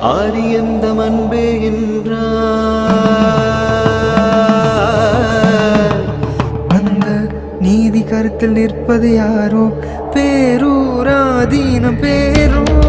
ஆரியந்த ஆதி அன்பே என்றார். அந்த நீதி கருத்தில் நிற்பது யாரோ? பேரூராதீன பேரோ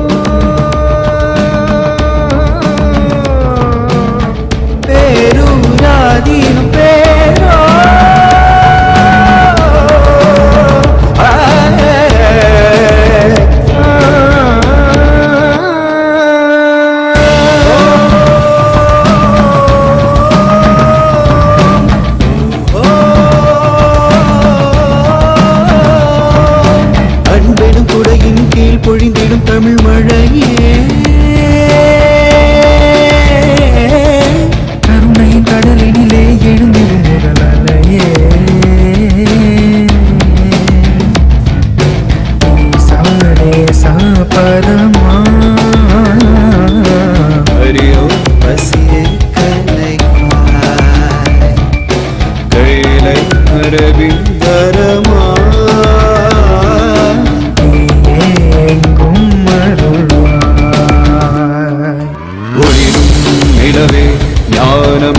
ஞான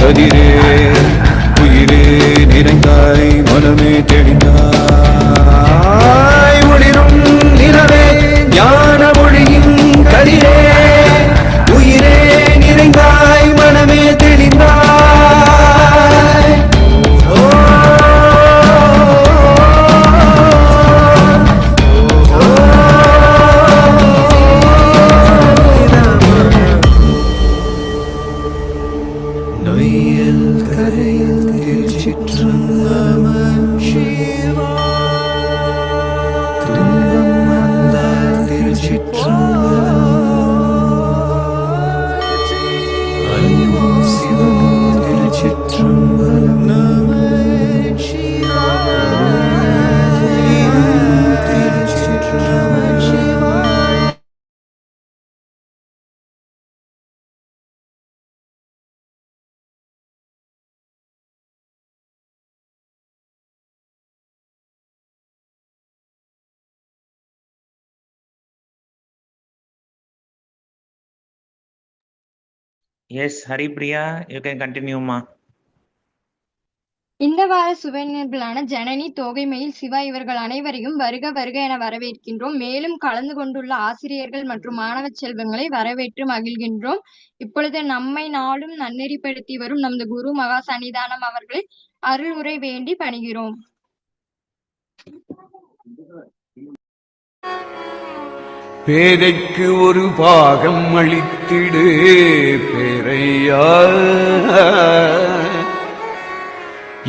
கதிரே. Yes Haripriya, you can continue, இந்த வார சுவைநிரபிலான ஜனனி தோகைமையில் சிவா இவர்கள் அனைவரையும் வருக வருக என வரவேற்கின்றோம். மேலும் கலந்து கொண்டுள்ள ஆசிரியர்கள் மற்றும் மாணவ செல்வங்களை வரவேற்று மகிழ்கின்றோம். இப்பொழுது நம்மை நாளும் நன்னெறிப்படுத்தி வரும் நமது குரு மகா சன்னிதானம் அவர்களை அருள் உரை வேண்டி பணிகிறோம். பேதைக்கு ஒரு பாகம் அளித்திடு பேரையா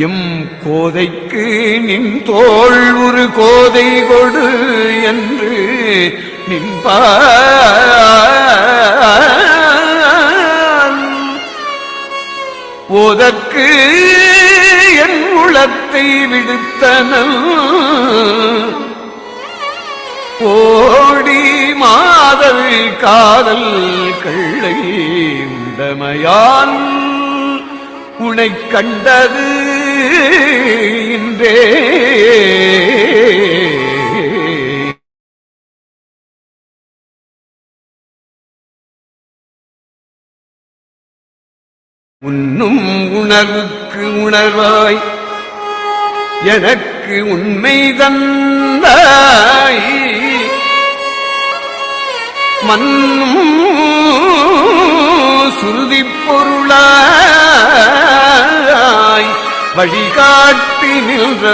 எம் கோதைக்கு நின் தோல் ஒரு கோதை கொடு என்று நின்பான் ஓதற்கு என் உளத்தை விடுத்தனல். ஓடி மாதல் காதல் கள்ளை உண்டமையான் உனை கண்டது இன்றே. உன்னும் உணர்வுக்கு உணர்வாய் எனக்கு உண்மை தந்தாய். மன்னும் சுருதி பொருளாய் வழிகாட்டி நின்றாய்.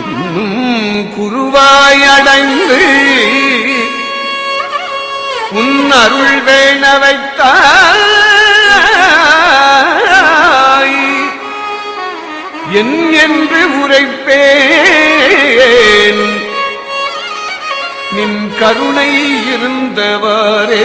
இன்னும் குருவாய் அடைந்து உன் அருள் வேண வைத்தாய். என் என்று உரைப்பேன். நின் கருணை இருந்தவாறே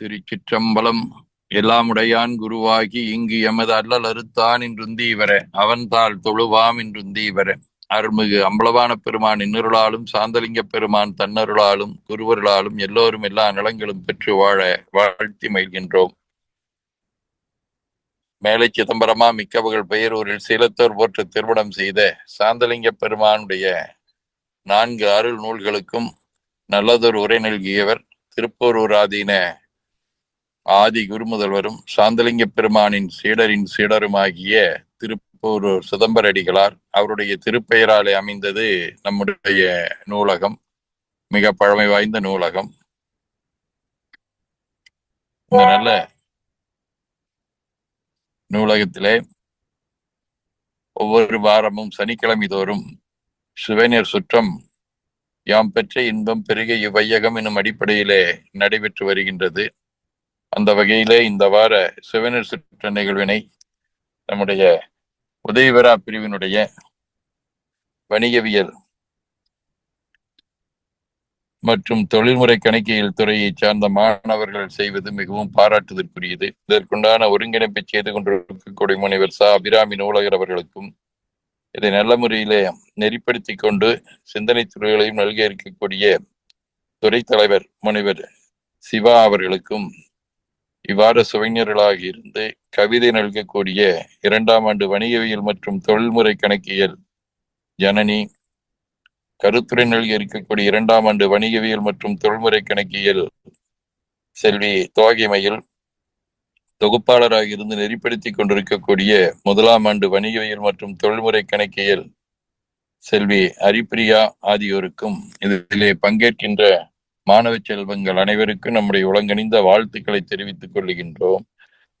திருச்சிற்றம்பலம் எல்லாமுடையான் குருவாகி இங்கு எமது அல்லல் அறுத்தான் என்றுந்தீவர அவன் தாள் தொழுவாம் என்றுந்தீவர அருள்மிகு அம்பலவான பெருமான் இன்னருளாலும் சாந்தலிங்க பெருமான் தன்னருளாலும் குருவருளாலும் எல்லோரும் எல்லா நலங்களும் பெற்று வாழ வாழ்த்தி மகிழ்கின்றோம். மேலை சிதம்பரமா மிக்கவர்கள் பெயரூரில் சீலத்தோர் போற்று திருமணம் செய்த சாந்தலிங்க பெருமானுடைய நான்கு அருள் நூல்களுக்கும் நல்லதொரு உரை நல்கியவர் திருப்பூரூராதீன ஆதி குருமுதல்வரும் சாந்தலிங்க பெருமானின் சீடரின் சீடருமாகிய திரு திருப்பூரூர் சிதம்பரடிகளார் அவருடைய திருப்பெயராலே அமைந்தது நம்முடைய நூலகம். மிக பழமை வாய்ந்த நூலகம். இந்த நல்ல நூலகத்திலே ஒவ்வொரு வாரமும் சனிக்கிழமை தோறும் சுவேனியர் சுற்றம் யாம் பெற்ற இன்பம் பெருக இவ்வையகம் என்னும் அடிப்படையிலே நடைபெற்று வருகின்றது. அந்த வகையிலே இந்த வார சிவனர் சுற்ற நிகழ்வினை நம்முடைய உதயவரா பிரிவினுடைய வணிகவியல் மற்றும் தொழில்முறை கணக்கியல் துறையைச் சார்ந்த மாணவர்கள் செய்வது மிகவும் பாராட்டுதற்குரியது. இதற்குண்டான ஒருங்கிணைப்பை செய்து கொண்டிருக்கக்கூடிய முனைவர் சா. அபிராமி நூலகர் அவர்களுக்கும் இதை நல்ல முறையிலே நெறிப்படுத்தி கொண்டு சிந்தனை துறைகளையும் நல்கி இருக்கக்கூடிய துறை தலைவர் முனைவர் சிவா அவர்களுக்கும் இவ்வாறு சுவைஞர்களாக இருந்து கவிதை நல்கக்கூடிய இரண்டாம் ஆண்டு வணிகவியல் மற்றும் தொழில்முறை கணக்கியல் ஜனனி கருத்துரை நல்கி இருக்கக்கூடிய இரண்டாம் ஆண்டு வணிகவியல் மற்றும் தொழில்முறை கணக்கியல் செல்வி தோகைமையில் தொகுப்பாளராக இருந்து நெறிப்படுத்திக் கொண்டிருக்கக்கூடிய முதலாம் ஆண்டு வணிகவியல் மற்றும் தொழில்முறை கணக்கியல் செல்வி ஹரிப்பிரியா ஆகியோருக்கும் இதிலே பங்கேற்கின்ற மாணவ செல்வங்கள் அனைவருக்கும் நம்முடைய உலங்கணிந்த வாழ்த்துக்களை தெரிவித்துக் கொள்கின்றோம்.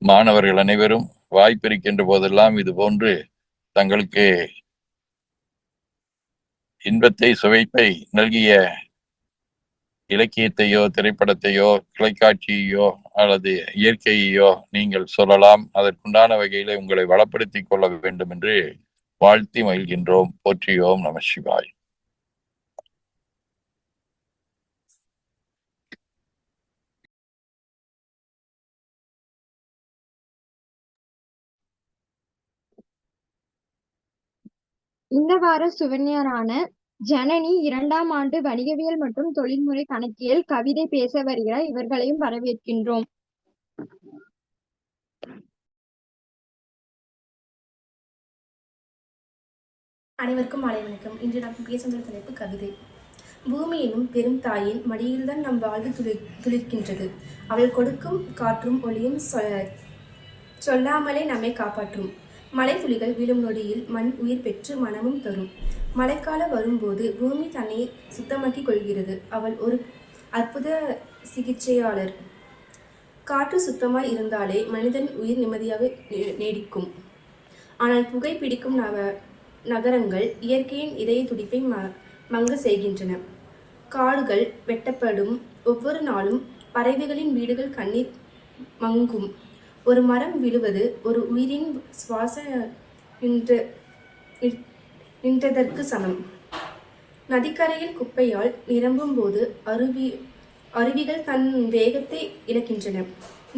மாணவர்கள் அனைவரும் வாய்ப்பிருக்கின்ற போதெல்லாம் இது போன்று தங்களுக்கு இன்பத்தை சுவைப்பை நல்கிய இலக்கியத்தையோ திரைப்படத்தையோ தொலைக்காட்சியையோ அல்லது இயற்கையையோ நீங்கள் சொல்லலாம். அதற்குண்டான வகையிலே உங்களை வளப்படுத்திக் கொள்ள வேண்டும் என்று வாழ்த்தி மகிழ்கின்றோம். போற்றியோம் நம சிவாய். இந்த வார சுவன்யரான ஜனனி இரண்டாம் ஆண்டு வணிகவியல் மற்றும் தொழில்முறை கணக்கியல் கவிதை பேச வருகிறார். இவர்களையும் வரவேற்கின்றோம். அனைவருக்கும் மாலை வணக்கம். இன்று நாம் பேசுகிற தலைப்பு கவிதை. பூமி எனும் பெரும் தாயின் மடியில்தான் நம் வாழ்வு துளிர் துளிர்க்கின்றது. அவள் கொடுக்கும் காற்றும் ஒளியும் சொல்லாமலே நம்மை காப்பாற்றும். மழை துளிகள் விழும் நொடியில் மண் உயிர் பெற்று மனமும் தரும். மழைக்காலம் வரும்போது பூமி தன்னை சுத்தமாக்கிக் கொள்கிறது. அவள் ஒரு அற்புத சிகிச்சையாளர். காற்று சுத்தமாய் இருந்தாலே மனிதன் உயிர் நிம்மதியாக நீடிக்கும். ஆனால் புகை பிடிக்கும் நவ நகரங்கள் இயற்கையின் இதய துடிப்பை ம மங்க செய்கின்றன. காடுகள் வெட்டப்படும். ஒவ்வொரு நாளும் பறவைகளின் வீடுகள் கண்ணீர் மங்கும். ஒரு மரம் விழுவது ஒரு உயிரின் சுவாச நின்ற நின்றதற்கு சமம். நதிக்கரையில் குப்பையால் நிரம்பும் போது அருவி அருவிகள் தன் வேகத்தை இழக்கின்றன.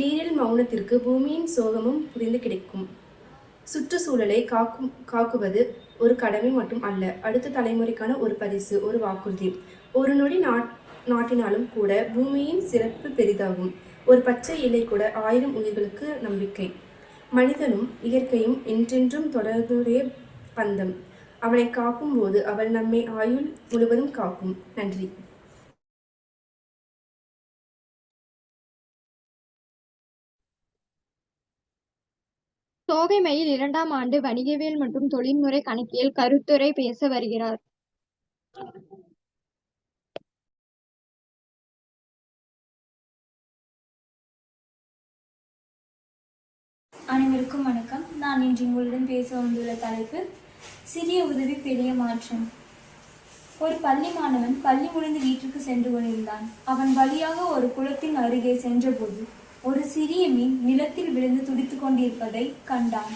நீரில் மௌனத்திற்கு பூமியின் சோகமும் புரிந்து கிடைக்கும். சுற்றுச்சூழலை காக்கும் காக்குவது ஒரு கடமை மட்டும் அல்ல. அடுத்த தலைமுறைக்கான ஒரு பரிசு ஒரு வாக்குறுதி. ஒரு நொடி நாட் நாட்டினாலும் கூட பூமியின் சிறப்பு பெரிதாகும். ஒரு பச்சை இலை கூட ஆயிரம் உயிர்களுக்கு நம்பிக்கை. மனிதனும் இயற்கையும் என்றென்றும் தொடர்புடைய பந்தம். அவளை காக்கும் போது அவள் நம்மை ஆயுள் முழுவதும் காக்கும். நன்றி. தோகைமையில் இரண்டாம் ஆண்டு வணிகவியல் மற்றும் தொழில்முறை கணக்கியல் கருத்துரை பேச வருகிறார். அனைவருக்கும் வணக்கம். நான் இன்று உங்களுடன் பேச வந்துள்ள தலைப்பு சிறிய உதவி பெரிய மாற்றம். ஒரு பள்ளி மாணவன் பள்ளி முடிந்து வீட்டிற்கு சென்று கொண்டிருந்தான். அவன் வழியாக ஒரு குளத்தின் அருகே சென்றபோது ஒரு சிறிய மீன் நிலத்தில் விழுந்து துடித்துக் கொண்டிருப்பதை கண்டான்.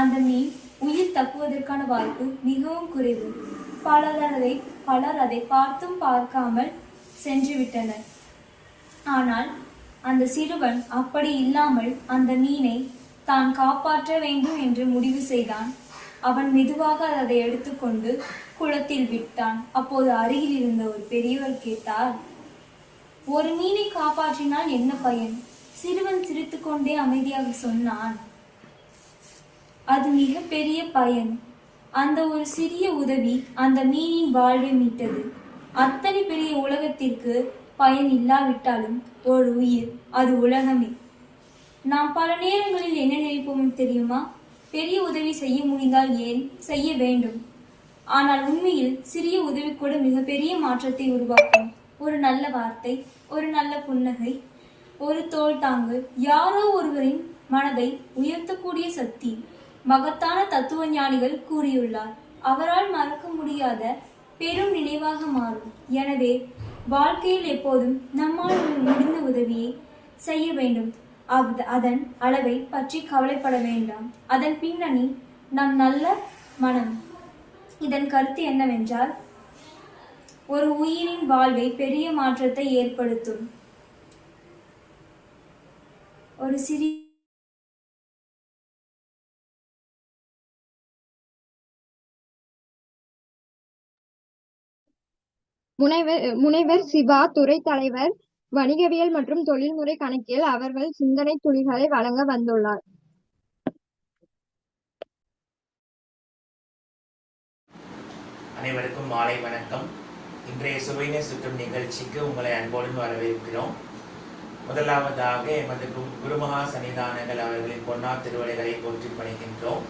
அந்த மீன் உயிர் தப்புவதற்கான வாய்ப்பு மிகவும் குறைவு. பலர் அதை பலர் அதை பார்த்தும் பார்க்காமல் சென்று விட்டனர். ஆனால் அந்த சிறுவன் அப்படி இல்லாமல் அந்த மீனை தான் காப்பாற்ற வேண்டும் என்று முடிவு செய்தான். அவன் மெதுவாக அதை எடுத்துக்கொண்டு குளத்தில் விட்டான். அப்போது அருகில் இருந்த ஒரு பெரியவர் கேட்டார் ஒரு மீனை காப்பாற்றினால் என்ன பயன்? சிறுவன் சிரித்துக்கொண்டே அமைதியாக சொன்னான் அது மிகப்பெரிய பயன். அந்த ஒரு சிறிய உதவி அந்த மீனின் வாழ்வை மீட்டது. அத்தனை பெரிய உலகத்திற்கு பயன் இல்லாவிட்டாலும் ஒரு உயிர் அது உலகமே. நாம் பல நேரங்களில் என்ன நினைப்போம் தெரியுமா? பெரிய உதவி செய்ய முடிந்தால் ஏன்? செய்ய வேண்டும். ஆனால் உண்மையில் சிறிய உதவி கூட மிகப்பெரிய மாற்றத்தை உருவாக்கும். ஒரு நல்ல வார்த்தை ஒரு நல்ல புன்னகை ஒரு தோல் தாங்கு யாரோ ஒருவரின் மனதை உயர்த்தக்கூடிய சக்தி. மகத்தான தத்துவ ஞானிகள் கூறியுள்ளார் அவரால் மறக்க முடியாத பெரும் நினைவாக மாறும். எனவே வாழ்க்கையில் எப்போதும் நம்மால் முடிந்த உதவியை செய்ய வேண்டும். அதன் அளவை பற்றி கவலைப்பட வேண்டாம். அதன் பின்னணி நம் நல்ல மனம். இதன் கருத்து என்னவென்றால் ஒரு உயிரின் வாழ்வை பெரிய மாற்றத்தை ஏற்படுத்தும். ஒரு சிறிய முனைவர் முனைவர் சிவா துறை தலைவர் வணிகவியல் மற்றும் தொழில்முறை கணக்கியல் அவர்கள் சிந்தனை துளிகளை வழங்க வந்துள்ளார். அனைவருக்கும் மாலை வணக்கம். இன்றைய சுவையினை சுற்றும் நிகழ்ச்சிக்கு உங்களை அன்போடு வரவேற்கிறோம். முதலாவதாக எமது கு- குருமகா சன்னிதானங்கள் அவர்களின் பொன்னா திருவலைகளை போற்றி பணிகின்றோம்.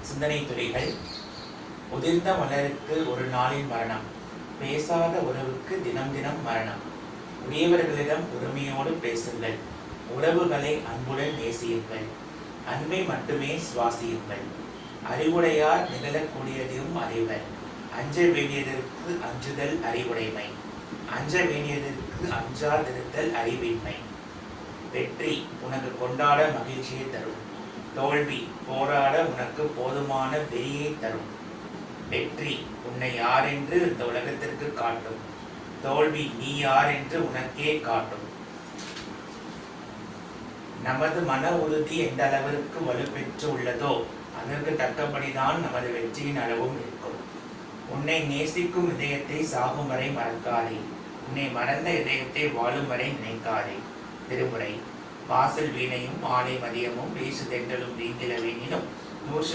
சிந்தனை துறைகள் உதிர்ந்த மலருக்கு ஒரு நாளின் மரணம் பேசாத உறவுக்கு தினம் தினம் மரணம். உரியவர்களிடம் உரிமையோடு பேசுங்கள். உறவுகளை அன்புடன் நேசியுங்கள். அன்பை மட்டுமே சுவாசியுங்கள். அறிவுடையார் நிகழக்கூடியதையும் அறிவர். அஞ்ச வேண்டியதற்கு அஞ்சுதல் அறிவுடைமை. அஞ்ச வேண்டியதற்கு அஞ்சாதிருத்தல் அறிவின்மை. வெற்றி உனக்கு கொண்டாட மகிழ்ச்சியை தரும். தோல்வி போராட உனக்கு போதுமான வெறியை தரும். வெற்றி உன்னை யாரென்று இந்த உலகத்திற்கு காட்டும். தோல்வி நீ யார் என்று உனக்கே காட்டும். நமது மன உறுதி எந்த அளவிற்கு வலுப்பெற்று உள்ளதோ அதற்கு தக்கபடிதான் நமது வெற்றியின் அளவும் இருக்கும். உன்னை நேசிக்கும் இதயத்தை சாகும் வரை மறக்காதே. உன்னை மறந்த இதயத்தை வாழும் வரை நினைக்காதே. திருமுறை. வாசல் வீணையும் மாலை மதியமும் வீசு தென்றலும் நீந்தில வீணினும்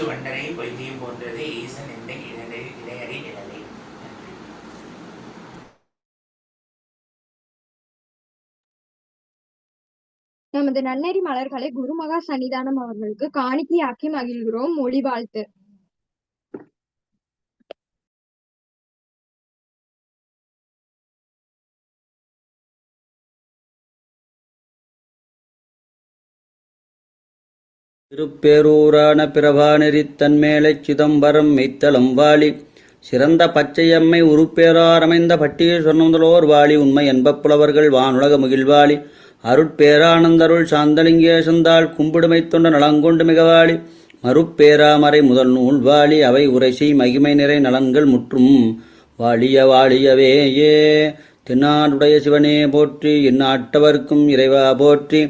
வண்டரை பொய்கையும் போன்றதே ஈசன் என்ற இளைஞரின் இடையறி நிழலே நன்றி நமது நன்னெறி மலர்களை குருமகா சன்னிதானம் அவர்களுக்கு காணிக்கையாக்கி மகிழ்கிறோம். மொழி வாழ்த்து. திருப்பேரூரான பிரபாநெறித் சிதம்பரம் மெய்த்தளம் வாழி சிறந்த பச்சையம்மை உருப்பேராரமைந்த பட்டீஸ்வரனுதலோர் வாளி உண்மை என்பப்புலவர்கள் வானுலக முகில்வாளி அருட்பேரானந்தருள் சாந்தலிங்கேசந்தாள் கும்பிடுமை தொண்ட நலங்கொண்டு மிகவாளி மறுப்பேராமறை முதல் நூல் வாழி அவை உரைசி மகிமை நிறை நலன்கள் முற்றும். வாழிய வாழியவே ஏ தென்னாடுடைய சிவனே போற்றி இந்நாட்டவர்க்கும் இறைவா போற்றி.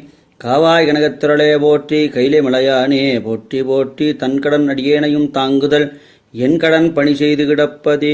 காவாய் கனகத்திரளே போற்றி கைலை மலையானே போற்றி போற்றி. தன்கடன் அடியேனையும் தாங்குதல் என் கடன் பணி செய்து கிடப்பதே.